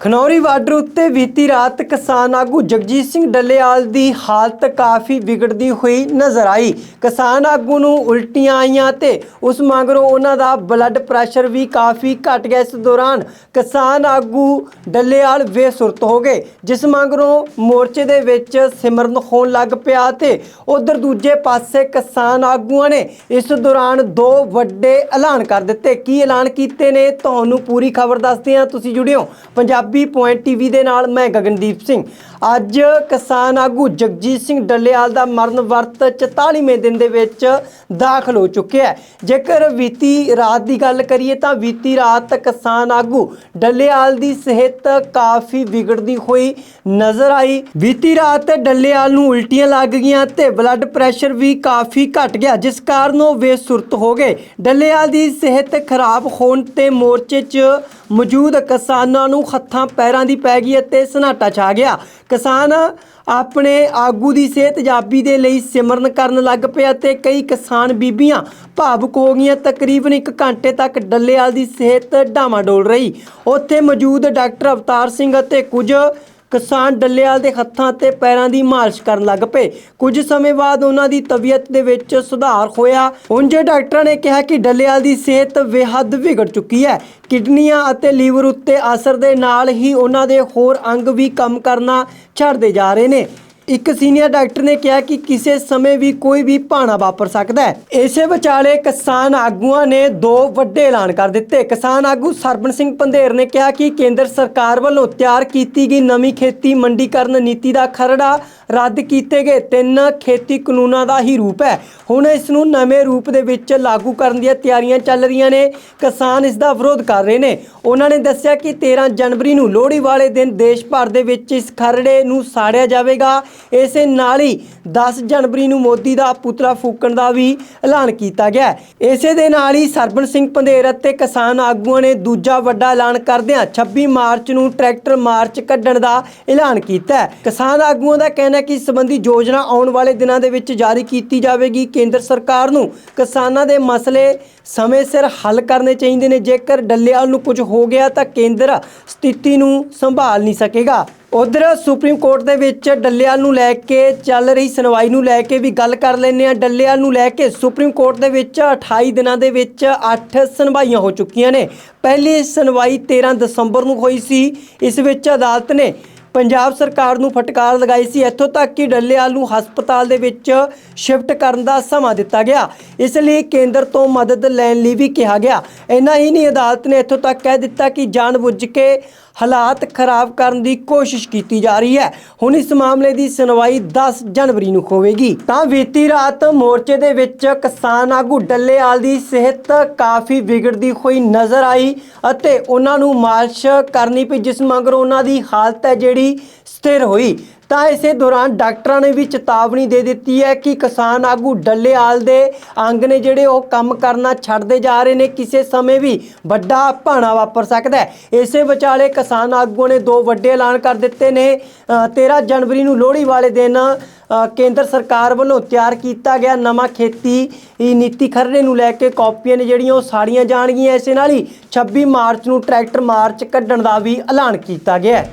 Khanauri border ਉੱਤੇ ਬੀਤੀ ਰਾਤ ਕਿਸਾਨ ਆਗੂ ਜਗਜੀਤ ਸਿੰਘ ਡੱਲੇਵਾਲ ਦੀ ਹਾਲਤ ਕਾਫੀ ਵਿਗੜਦੀ ਹੋਈ ਨਜ਼ਰ ਆਈ। ਕਿਸਾਨ ਆਗੂ ਨੂੰ ਉਲਟੀਆਂ ਆਈਆਂ ਤੇ ਉਸ ਮਗਰੋਂ ਉਹਨਾਂ ਦਾ ਬਲੱਡ ਪ੍ਰੈਸ਼ਰ ਵੀ ਕਾਫੀ ਘਟ ਗਿਆ। ਇਸ ਦੌਰਾਨ ਕਿਸਾਨ ਆਗੂ ਡੱਲੇਵਾਲ ਬੇਸੁਰਤ ਹੋ ਗਏ, ਜਿਸ ਮਗਰੋਂ ਮੋਰਚੇ ਦੇ ਵਿੱਚ ਸਿਮਰਨ ਹੋਣ ਲੱਗ ਪਿਆ ਤੇ ਉਧਰ ਦੂਜੇ ਪਾਸੇ ਕਿਸਾਨ ਆਗੂਆਂ ਨੇ ਇਸ ਦੌਰਾਨ ਦੋ ਵੱਡੇ ਐਲਾਨ ਕਰ ਦਿੱਤੇ। ਕੀ ਐਲਾਨ ਕੀਤੇ ਨੇ? ਤੁਹਾਨੂੰ ਪੂਰੀ ਖਬਰ ਦੱਸਦੇ ਹਾਂ। ਤੁਸੀਂ ਜੁੜਿਓ ਪੰਜਾਬ ਪੁਆਇੰਟ ਟੀਵੀ ਦੇ ਨਾਲ ਮੈਂ ਗਗਨਦੀਪ ਸਿੰਘ। ਅੱਜ ਕਿਸਾਨ ਆਗੂ ਜਗਜੀਤ ਸਿੰਘ ਡੱਲੇਵਾਲ ਦਾ ਮਰਨ ਵਰਤ 44ਵੇਂ ਦਿਨ ਦੇ ਵਿੱਚ ਦਾਖਲ ਹੋ ਚੁੱਕਿਆ ਹੈ। ਜੇਕਰ ਬੀਤੀ ਰਾਤ ਦੀ ਗੱਲ ਕਰੀਏ ਤਾਂ ਬੀਤੀ ਰਾਤ ਕਿਸਾਨ ਆਗੂ ਡੱਲੇਵਾਲ ਦੀ ਸਿਹਤ ਕਾਫੀ ਵਿਗੜਦੀ ਹੋਈ ਨਜ਼ਰ ਆਈ। ਬੀਤੀ ਰਾਤ ਡੱਲੇਵਾਲ ਨੂੰ ਉਲਟੀਆਂ ਲੱਗ ਗਈਆਂ ਤੇ ਬਲੱਡ ਪ੍ਰੈਸ਼ਰ ਵੀ ਕਾਫੀ ਘਟ ਗਿਆ, ਜਿਸ ਕਾਰਨ ਉਹ ਬੇਸੁਰਤ ਹੋ ਗਏ। ਡੱਲੇਵਾਲ ਦੀ ਸਿਹਤ ਖਰਾਬ ਹੋਣ ਤੇ ਮੋਰਚੇ 'ਚ ਮੌਜੂਦ ਕਿਸਾਨਾਂ ਨੂੰ ਹੱਥਾਂ ਪੈਰਾਂ ਦੀ ਪੈ ਗਈ ਅਤੇ ਸਨਾਟਾ ਛਾ ਗਿਆ। ਕਿਸਾਨ ਆਪਣੇ ਆਗੂ ਦੀ ਸਿਹਤਯਾਬੀ ਦੇ ਲਈ ਸਿਮਰਨ ਕਰਨ ਲੱਗ ਪਿਆ ਤੇ ਕਈ ਕਿਸਾਨ ਬੀਬੀਆਂ ਭਾਵੁਕ ਹੋ ਗਈਆਂ। ਤਕਰੀਬਨ 1 ਘੰਟੇ ਤੱਕ ਡੱਲੇਵਾਲ ਦੀ ਸਿਹਤ ਡਾਵਾਂ ਡਾਮਾਡੋਲ ਰਹੀ। ਉੱਥੇ ਮੌਜੂਦ ਡਾਕਟਰ ਅਵਤਾਰ ਸਿੰਘ ਅਤੇ ਕੁਝ ਕਿਸਾਨ ਡੱਲੇਵਾਲ ਦੇ ਹੱਥਾਂ ਤੇ ਪੈਰਾਂ ਦੀ ਮਾਲਿਸ਼ ਕਰਨ ਲੱਗ ਪਏ। ਕੁਝ ਸਮੇਂ ਬਾਅਦ ਉਹਨਾਂ ਦੀ ਤਬੀਅਤ ਦੇ ਵਿੱਚ ਸੁਧਾਰ ਹੋਇਆ। ਉਂਝ ਡਾਕਟਰਾਂ ਨੇ ਕਿਹਾ ਕਿ ਡੱਲੇਵਾਲ ਦੀ ਸਿਹਤ ਬੇਹੱਦ ਵਿਗੜ ਚੁੱਕੀ ਹੈ, ਕਿਡਨੀਆਂ ਅਤੇ ਲੀਵਰ ਉੱਤੇ ਅਸਰ ਦੇ ਨਾਲ ਹੀ ਉਹਨਾਂ ਦੇ ਹੋਰ ਅੰਗ ਵੀ ਕੰਮ ਕਰਨਾ ਛੱਡਦੇ ਜਾ ਰਹੇ ਨੇ। ਇੱਕ ਸੀਨੀਅਰ ਡਾਕਟਰ ਨੇ ਕਿਹਾ ਕਿ ਕਿਸੇ ਸਮੇਂ ਵੀ ਕੋਈ ਵੀ ਭਾਣਾ ਵਾਪਰ ਸਕਦਾ ਹੈ। ਇਸੇ ਵਿਚਾਲੇ ਕਿਸਾਨ ਆਗੂਆਂ ਨੇ ਦੋ ਵੱਡੇ ਐਲਾਨ ਕਰ ਦਿੱਤੇ। ਕਿਸਾਨ ਆਗੂ ਸਰਬਨ ਸਿੰਘ ਪੰਧੇਰ ਨੇ ਕਿਹਾ ਕਿ ਕੇਂਦਰ ਸਰਕਾਰ ਵੱਲੋਂ ਤਿਆਰ ਕੀਤੀ ਗਈ ਨਵੀਂ ਖੇਤੀ ਮੰਡੀਕਰਨ ਨੀਤੀ ਦਾ ਖਰੜਾ ਰੱਦ ਕੀਤੇ ਗਏ। ਤਿੰਨ ਖੇਤੀ ਕਾਨੂੰਨਾਂ ਦਾ ਹੀ ਰੂਪ ਹੈ। ਹੁਣ ਇਸ ਨੂੰ ਨਵੇਂ ਰੂਪ ਦੇ ਵਿੱਚ ਲਾਗੂ ਕਰਨ ਦੀਆਂ ਤਿਆਰੀਆਂ ਚੱਲ ਰਹੀਆਂ ਨੇ। ਕਿਸਾਨ ਇਸ ਦਾ ਵਿਰੋਧ ਕਰ ਰਹੇ ਨੇ। ਉਹਨਾਂ ਨੇ ਦੱਸਿਆ ਕਿ 13 ਜਨਵਰੀ ਨੂੰ ਲੋਹੜੀ ਵਾਲੇ ਦਿਨ ਦੇਸ਼ ਭਰ ਦੇ ਵਿੱਚ ਇਸ ਖਰੜੇ ਨੂੰ ਸਾੜਿਆ ਜਾਵੇਗਾ। ਇਸੇ ਨਾਲ ਹੀ 10 ਜਨਵਰੀ ਨੂੰ ਮੋਦੀ ਦਾ ਪੁਤਲਾ ਫੂਕਣ ਦਾ ਵੀ ਐਲਾਨ ਕੀਤਾ ਗਿਆ। ਇਸੇ ਦੇ ਨਾਲ ਹੀ ਸਰਬਨ ਸਿੰਘ ਪੰਧੇਰ ਅਤੇ ਕਿਸਾਨ ਆਗੂਆਂ ਨੇ ਦੂਜਾ ਵੱਡਾ ਐਲਾਨ ਕਰਦਿਆਂ 26 ਮਾਰਚ ਨੂੰ ਟਰੈਕਟਰ ਮਾਰਚ ਕੱਢਣ ਦਾ ਐਲਾਨ ਕੀਤਾ ਹੈ। ਕਿਸਾਨ ਆਗੂਆਂ ਦਾ ਕਹਿਣਾ ਹੈ ਕਿ ਇਸ ਸੰਬੰਧੀ ਯੋਜਨਾ ਆਉਣ ਵਾਲੇ ਦਿਨਾਂ ਦੇ ਵਿੱਚ ਜਾਰੀ ਕੀਤੀ ਜਾਵੇਗੀ। ਕੇਂਦਰ ਸਰਕਾਰ ਨੂੰ ਕਿਸਾਨਾਂ ਦੇ ਮਸਲੇ ਸਮੇਂ ਸਿਰ ਹੱਲ ਕਰਨੇ ਚਾਹੀਦੇ ਨੇ। ਜੇਕਰ ਡੱਲੇਵਾਲ ਨੂੰ ਕੁਝ ਹੋ ਗਿਆ ਤਾਂ ਕੇਂਦਰ ਸਥਿਤੀ ਨੂੰ ਸੰਭਾਲ ਨਹੀਂ ਸਕੇਗਾ। ਉਧਰ ਸੁਪਰੀਮ ਕੋਰਟ ਦੇ ਵਿੱਚ ਡੱਲੇਵਾਲ ਨੂੰ ਲੈ ਕੇ ਚੱਲ ਰਹੀ ਸੁਣਵਾਈ ਨੂੰ ਲੈ ਕੇ ਵੀ ਗੱਲ ਕਰ ਲੈਂਦੇ ਆ ਡੱਲੇਵਾਲ ਨੂੰ ਲੈ ਕੇ ਸੁਪਰੀਮ ਕੋਰਟ ਦੇ ਵਿੱਚ 28 ਦਿਨਾਂ ਦੇ ਵਿੱਚ 8 ਸੁਣਵਾਈਆਂ ਹੋ ਚੁੱਕੀਆਂ ਨੇ। ਪਹਿਲੀ ਸੁਣਵਾਈ 13 ਦਸੰਬਰ ਨੂੰ ਹੋਈ ਸੀ। ਇਸ ਵਿੱਚ ਅਦਾਲਤ ਨੇ ਪੰਜਾਬ ਸਰਕਾਰ ਨੂੰ ਫਟਕਾਰ ਲਗਾਈ ਸੀ। ਇੱਥੋਂ ਤੱਕ ਕਿ ਡੱਲੇਵਾਲ ਨੂੰ ਹਸਪਤਾਲ ਦੇ ਵਿੱਚ ਸ਼ਿਫਟ ਕਰਨ ਦਾ ਸਮਾਂ ਦਿੱਤਾ ਗਿਆ। ਇਸ ਲਈ ਕੇਂਦਰ ਤੋਂ ਮਦਦ ਲੈਣ ਲਈ ਵੀ ਕਿਹਾ ਗਿਆ। ਇੰਨਾ ਹੀ ਨਹੀਂ, ਅਦਾਲਤ ਨੇ ਇੱਥੋਂ ਤੱਕ ਕਹਿ ਦਿੱਤਾ ਕਿ ਜਾਣਬੁੱਝ ਕੇ ਹਾਲਾਤ ਖਰਾਬ ਕਰਨ ਦੀ ਕੋਸ਼ਿਸ਼ ਕੀਤੀ ਜਾ ਰਹੀ ਹੈ। ਹੁਣ ਇਸ ਮਾਮਲੇ ਦੀ ਸੁਣਵਾਈ 10 ਜਨਵਰੀ ਨੂੰ ਹੋਵੇਗੀ। ਤਾਂ ਬੀਤੀ ਰਾਤ ਮੋਰਚੇ ਦੇ ਵਿੱਚ ਕਿਸਾਨ ਆਗੂ ਡੱਲੇਵਾਲ ਦੀ ਸਿਹਤ ਕਾਫੀ ਵਿਗੜਦੀ ਹੋਈ ਨਜ਼ਰ ਆਈ ਅਤੇ ਉਹਨਾਂ ਨੂੰ ਮਾਲਿਸ਼ ਕਰਨੀ ਪਈ, ਜਿਸ ਮਗਰੋਂ ਉਹਨਾਂ ਦੀ ਹਾਲਤ ਹੈ ਜਿਹੜੀ ਸਥਿਰ ਹੋਈ। ਤਾਂ ਇਸੇ ਦੌਰਾਨ ਡਾਕਟਰਾਂ ਨੇ ਵੀ ਚੇਤਾਵਨੀ ਦੇ ਦਿੱਤੀ ਹੈ ਕਿ ਕਿਸਾਨ ਆਗੂ ਡੱਲੇਵਾਲ ਦੇ ਅੰਗ ਨੇ ਜਿਹੜੇ ਉਹ ਕੰਮ ਕਰਨਾ ਛੱਡਦੇ ਜਾ ਰਹੇ ਨੇ ਕਿਸੇ ਸਮੇਂ ਵੀ ਵੱਡਾ ਭਾਣਾ ਵਾਪਰ ਸਕਦਾ ਹੈ। ਇਸੇ ਵਿਚਾਲੇ ਕਿਸਾਨ ਆਗੂਆਂ ਨੇ ਦੋ ਵੱਡੇ ਐਲਾਨ ਕਰ ਦਿੱਤੇ ਨੇ। ਅ, 13 ਜਨਵਰੀ ਨੂੰ ਲੋਹੜੀ ਵਾਲੇ ਦਿਨ ਕੇਂਦਰ ਸਰਕਾਰ ਵੱਲੋਂ ਤਿਆਰ ਕੀਤਾ ਗਿਆ ਨਵਾਂ ਖੇਤੀ ਇਹ ਨੀਤੀ ਖਰੜੇ ਨੂੰ ਲੈ ਕੇ ਕਾਪੀਆਂ ਨੇ ਜਿਹੜੀਆਂ ਉਹ ਸਾੜੀਆਂ ਜਾਣਗੀਆਂ। ਇਸੇ ਨਾਲ ਹੀ 26 ਮਾਰਚ ਨੂੰ ਟਰੈਕਟਰ ਮਾਰਚ ਕੱਢਣ ਦਾ ਵੀ ਐਲਾਨ ਕੀਤਾ ਗਿਆ